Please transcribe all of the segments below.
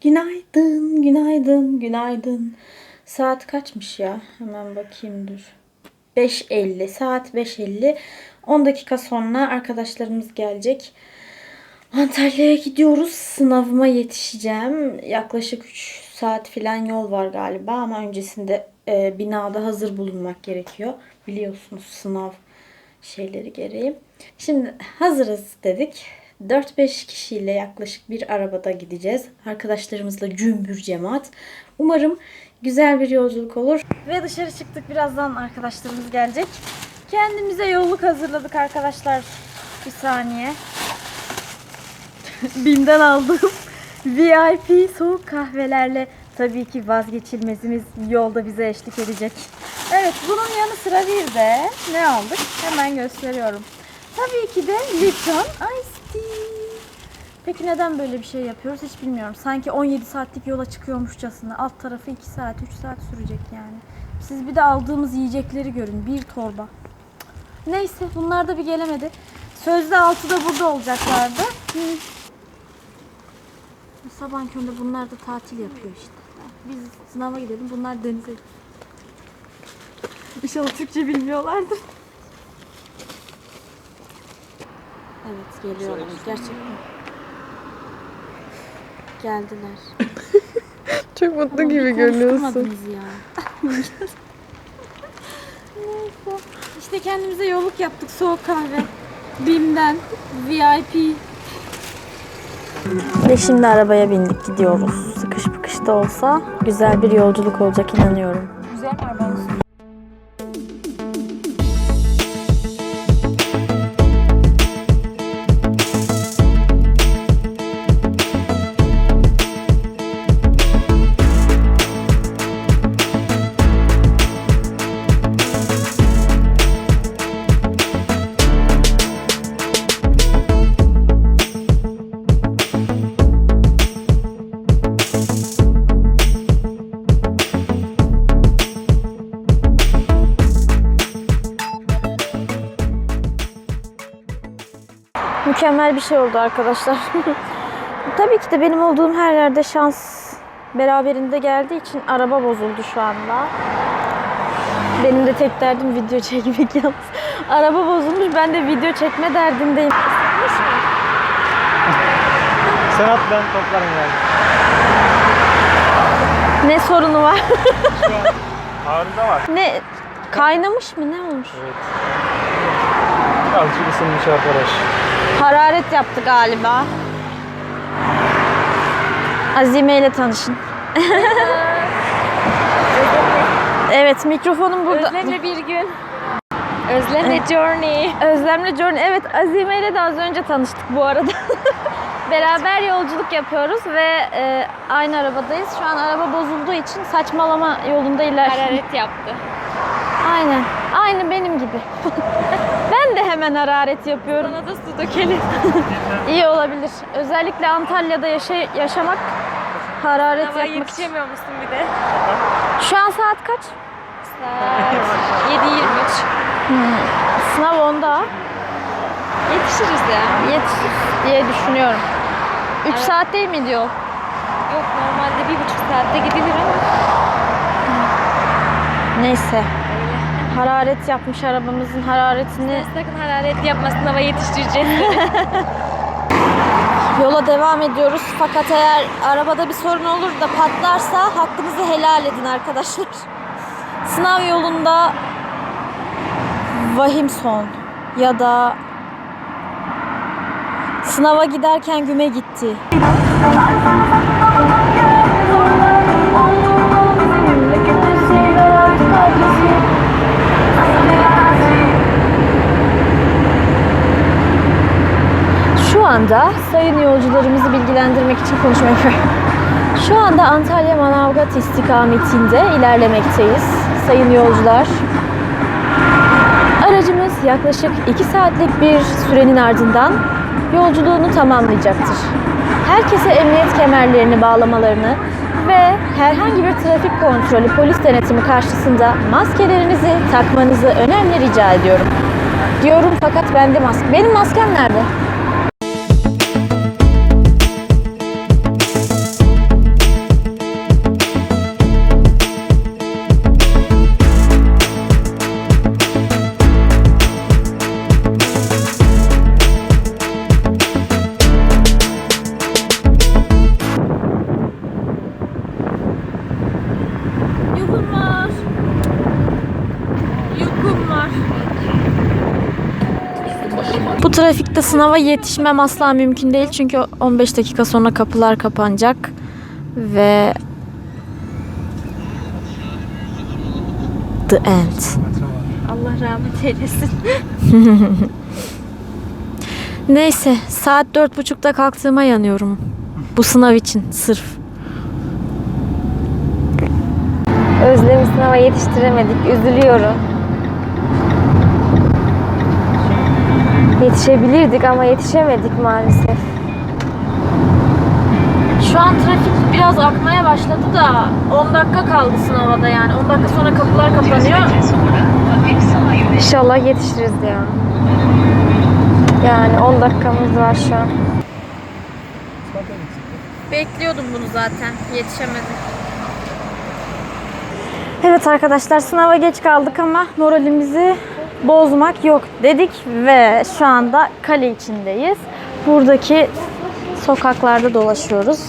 Günaydın, günaydın, günaydın. Saat kaçmış ya? Hemen bakayım dur. 5.50. Saat 5.50. 10 dakika sonra arkadaşlarımız gelecek. Antalya'ya gidiyoruz. Sınavıma yetişeceğim. Yaklaşık 3 saat falan yol var galiba ama öncesinde e, binada hazır bulunmak gerekiyor. Biliyorsunuz sınav şeyleri gereği. Şimdi hazırız dedik. 4-5 kişiyle yaklaşık bir arabada gideceğiz. Arkadaşlarımızla cümbür cemaat. Umarım güzel bir yolculuk olur. Ve dışarı çıktık. Birazdan arkadaşlarımız gelecek. Kendimize yolluk hazırladık arkadaşlar. Bir saniye. Bim'den aldığım VIP soğuk kahvelerle tabii ki vazgeçilmezimiz yolda bize eşlik edecek. Evet bunun yanı sıra bir de ne aldık? Hemen gösteriyorum. Tabii ki de Lipton Ice. Peki neden böyle bir şey yapıyoruz hiç bilmiyorum. Sanki 17 saatlik yola çıkıyormuşçasına. Alt tarafı 2 saat, 3 saat sürecek yani. Siz bir de aldığımız yiyecekleri görün. Bir torba. Neyse bunlar da bir gelemedi. Sözde 6'da burada olacaklardı. Hı. Sabah köründe bunlar da tatil yapıyor işte. Biz sınava gidelim bunlar denize. İnşallah Türkçe bilmiyorlardır. Evet geliyorlar gerçekten. Geldiler. Çok mutlu Ama gibi görünüyorsun. ya. Neyse. İşte kendimize yolluk yaptık soğuk kahve. Bim'den VIP. Ve şimdi arabaya bindik gidiyoruz. Sıkış pıkış da olsa güzel bir yolculuk olacak inanıyorum. Mükemmel bir şey oldu arkadaşlar. Tabii ki de benim olduğum her yerde şans beraberinde geldiği için araba bozuldu şu anda. Benim de tek derdim video çekmek yalnız. Araba bozulmuş ben de video çekme derdindeyim. Sen at ben toplarım yani. Ne sorunu var? Arıza var. ne kaynamış mı ne olmuş? Evet. Birazcık ısınmış arkadaş. Hararet yaptı galiba. Azime ile tanışın. evet mikrofonum burada. Özlemle bir gün. Özlemle journey. Özlemle Journey. Evet Azime ile de az önce tanıştık bu arada. Beraber yolculuk yapıyoruz ve e, aynı arabadayız. Şu an araba bozulduğu için saçmalama yolunda ilerliyoruz. Hararet yaptı. Aynen. Aynı benim gibi. ben de hemen hararet yapıyorum. Sana da su dökelim. İyi olabilir. Özellikle Antalya'da yaşa yaşamak hararet Ama yapmak. yetişemiyor musun bir de? Şu an saat kaç? Saat 7.23. Sınav 10'da. Yetişiriz ya. Yetişir diye düşünüyorum. 3 Evet. saat değil miydi yol? Yok normalde bir buçuk saatte gidilir ama. Neyse. Hararet yapmış arabamızın hararetini Sakın hararet yapma sınava yetiştireceğiz. yola devam ediyoruz. Fakat eğer arabada bir sorun olur da patlarsa hakkınızı helal edin arkadaşlar. Sınav yolunda vahim son ya da sınava giderken güme gitti. Anda sayın yolcularımızı bilgilendirmek için konuşma yapıyorum. Şu anda Antalya Manavgat istikametinde ilerlemekteyiz. Sayın yolcular. Aracımız yaklaşık 2 saatlik bir sürenin ardından yolculuğunu tamamlayacaktır. Herkese emniyet kemerlerini bağlamalarını ve herhangi bir trafik kontrolü, polis denetimi karşısında maskelerinizi takmanızı önemli rica ediyorum. Diyorum fakat bende maske. Benim maskem nerede? Trafikte sınava yetişmem asla mümkün değil. Çünkü 15 dakika sonra kapılar kapanacak. Ve The End. Allah rahmet eylesin. Neyse saat dört buçukta kalktığıma yanıyorum. Bu sınav için sırf. Özlem'i sınava yetiştiremedik. Üzülüyorum. Yetişebilirdik ama yetişemedik maalesef. Şu an trafik biraz akmaya başladı da 10 dakika kaldı sınava da yani. 10 dakika sonra kapılar kapanıyor. İnşallah yetişiriz ya. Yani 10 dakikamız var şu an. Bekliyordum bunu zaten. Yetişemedim. Evet arkadaşlar sınava geç kaldık ama moralimizi bozmak yok dedik ve şu anda kale içindeyiz. Buradaki sokaklarda dolaşıyoruz.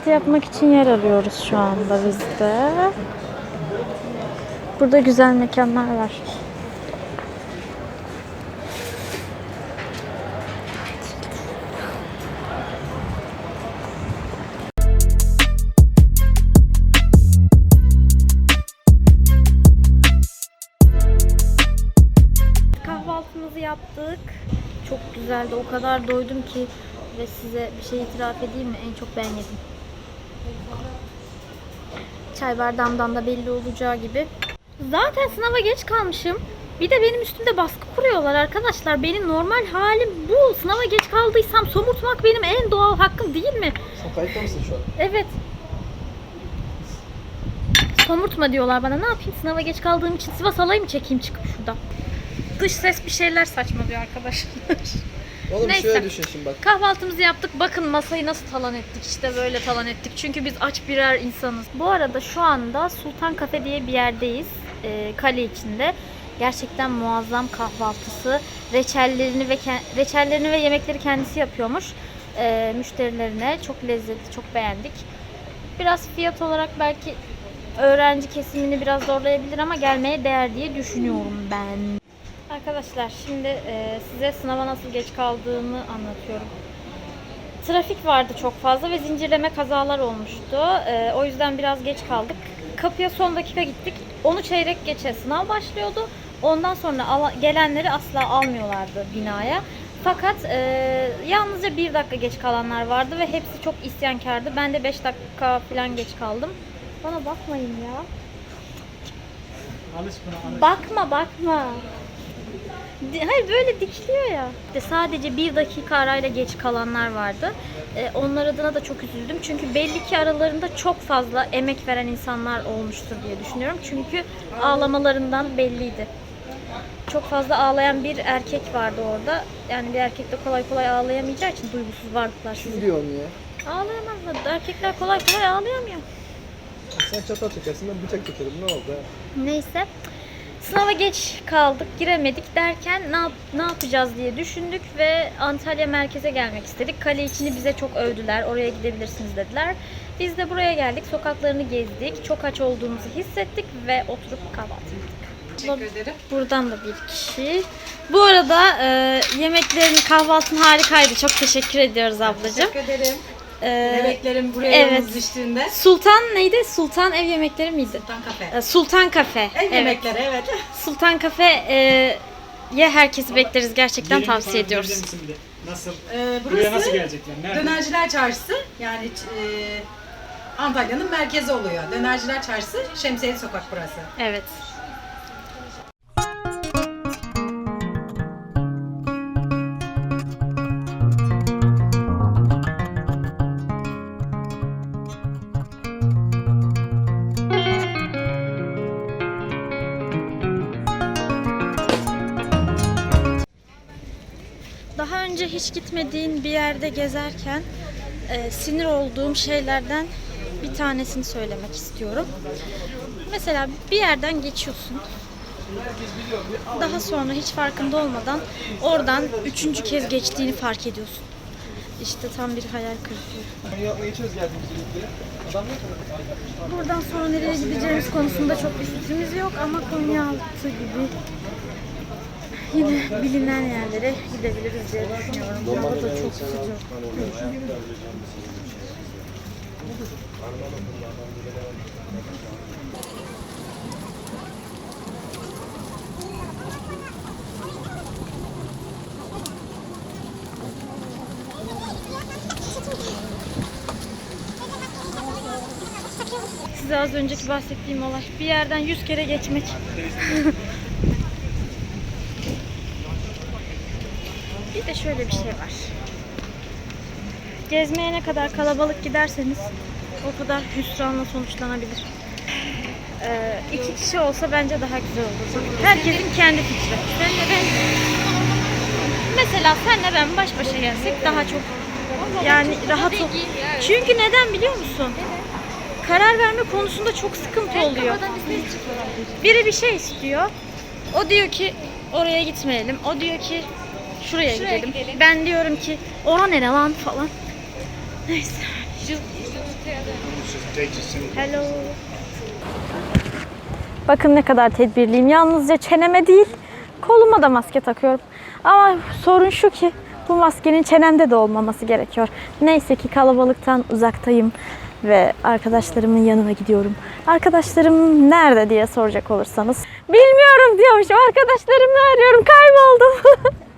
Kahvaltı yapmak için yer arıyoruz şu anda biz de. Burada güzel mekanlar var. Kahvaltımızı yaptık. Çok güzeldi. O kadar doydum ki ve size bir şey itiraf edeyim mi? En çok ben yedim. Çay bardağımdan da belli olacağı gibi. Zaten sınava geç kalmışım. Bir de benim üstümde baskı kuruyorlar arkadaşlar. Benim normal halim bu. Sınava geç kaldıysam somurtmak benim en doğal hakkım değil mi? Sen kayıtta mısın şu an? Evet. Somurtma diyorlar bana. Ne yapayım? Sınava geç kaldığım için Sivas alayı mı çekeyim çıkıp şuradan? Dış ses bir şeyler saçmalıyor arkadaşlar. Oğlum Neyse. şöyle düşün şimdi bak. Kahvaltımızı yaptık. Bakın masayı nasıl talan ettik. İşte böyle talan ettik. Çünkü biz aç birer insanız. Bu arada şu anda Sultan Kafe diye bir yerdeyiz. Ee, kale içinde. Gerçekten muazzam kahvaltısı. Reçellerini ve reçellerini ve yemekleri kendisi yapıyormuş. Ee, müşterilerine çok lezzetli, çok beğendik. Biraz fiyat olarak belki öğrenci kesimini biraz zorlayabilir ama gelmeye değer diye düşünüyorum ben. Arkadaşlar şimdi e, size sınava nasıl geç kaldığımı anlatıyorum. Trafik vardı çok fazla ve zincirleme kazalar olmuştu. E, o yüzden biraz geç kaldık. Kapıya son dakika gittik. Onu çeyrek geçe sınav başlıyordu. Ondan sonra gelenleri asla almıyorlardı binaya. Fakat e, yalnızca bir dakika geç kalanlar vardı ve hepsi çok isyankardı. Ben de 5 dakika falan geç kaldım. Bana bakmayın ya. Alış buna alış. Bakma bakma. Hayır böyle dikiliyor ya. İşte sadece bir dakika arayla geç kalanlar vardı. Ee, onlar adına da çok üzüldüm. Çünkü belli ki aralarında çok fazla emek veren insanlar olmuştur diye düşünüyorum. Çünkü ağlamalarından belliydi. Çok fazla ağlayan bir erkek vardı orada. Yani bir erkek de kolay kolay ağlayamayacağı için duygusuz varlıklar Kim diyor onu ya? Ağlayamazlar. Erkekler kolay kolay ağlayamıyor. Sen çatal çekersin ben bıçak çekerim ne oldu ha? Neyse. Sınava geç kaldık, giremedik derken ne, yap- ne yapacağız diye düşündük ve Antalya merkeze gelmek istedik. Kale içini bize çok övdüler, oraya gidebilirsiniz dediler. Biz de buraya geldik, sokaklarını gezdik, çok aç olduğumuzu hissettik ve oturup kahvaltı ettik. Teşekkür ederim. Buradan da bir kişi. Bu arada e, yemeklerin, kahvaltın harikaydı. Çok teşekkür ediyoruz ablacığım. Teşekkür ederim. E, Yemeklerim buraya evet. yalnız düştüğünde. Sultan neydi? Sultan ev yemekleri miydi? Sultan Kafe. E, Sultan Kafe. Ev Evet. yemekleri evet. Sultan Kafe e, ye herkesi bekleriz. Gerçekten tavsiye ediyoruz. Nasıl? Ee, Buraya nasıl burası gelecekler? Nerede? Dönerciler Çarşısı. Yani e, Antalya'nın merkezi oluyor. Dönerciler Çarşısı, Şemsiyeli Sokak burası. Evet. Gitmediğin bir yerde gezerken e, sinir olduğum şeylerden bir tanesini söylemek istiyorum. Mesela bir yerden geçiyorsun. Daha sonra hiç farkında olmadan oradan üçüncü kez geçtiğini fark ediyorsun. İşte tam bir hayal kırıklığı. Buradan sonra nereye gideceğimiz konusunda çok bir fikrimiz yok ama Konyaaltı gibi yine bilinen yerlere gidebiliriz diye düşünüyorum. Hava da çok sıcak. Size az önceki bahsettiğim olay. Bir yerden yüz kere geçmek. bir de şöyle bir şey var. Gezmeye ne kadar kalabalık giderseniz o kadar hüsranla sonuçlanabilir. Ee, iki kişi olsa bence daha güzel olur. Herkesin kendi fikri. Senle ben mesela senle ben baş başa gelsek daha çok yani rahat ol. Çünkü neden biliyor musun? Karar verme konusunda çok sıkıntı oluyor. Biri bir şey istiyor. O diyor ki oraya gitmeyelim. O diyor ki şuraya, gidelim. Ben diyorum ki ora nere lan falan. Neyse. Hello. Bakın ne kadar tedbirliyim. Yalnızca çeneme değil, koluma da maske takıyorum. Ama sorun şu ki bu maskenin çenemde de olmaması gerekiyor. Neyse ki kalabalıktan uzaktayım ve arkadaşlarımın yanına gidiyorum. Arkadaşlarım nerede diye soracak olursanız. Bilmiyorum diyormuşum. Arkadaşlarımı arıyorum. Kayboldum.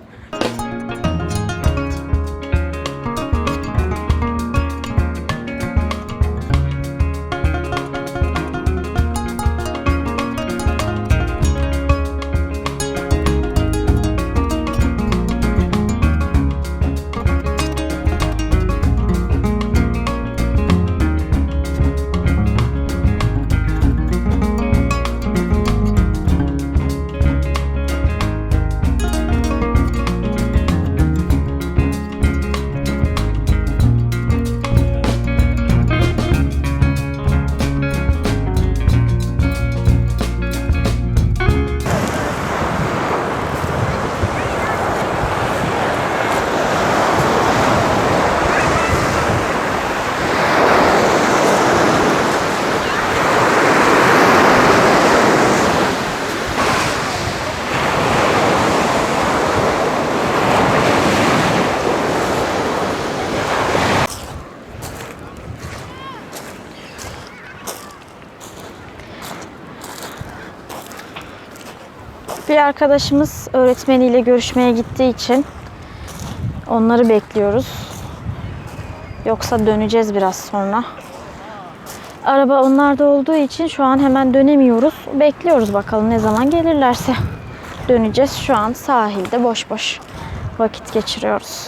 Bir arkadaşımız öğretmeniyle görüşmeye gittiği için onları bekliyoruz. Yoksa döneceğiz biraz sonra. Araba onlarda olduğu için şu an hemen dönemiyoruz. Bekliyoruz bakalım ne zaman gelirlerse. Döneceğiz. Şu an sahilde boş boş vakit geçiriyoruz.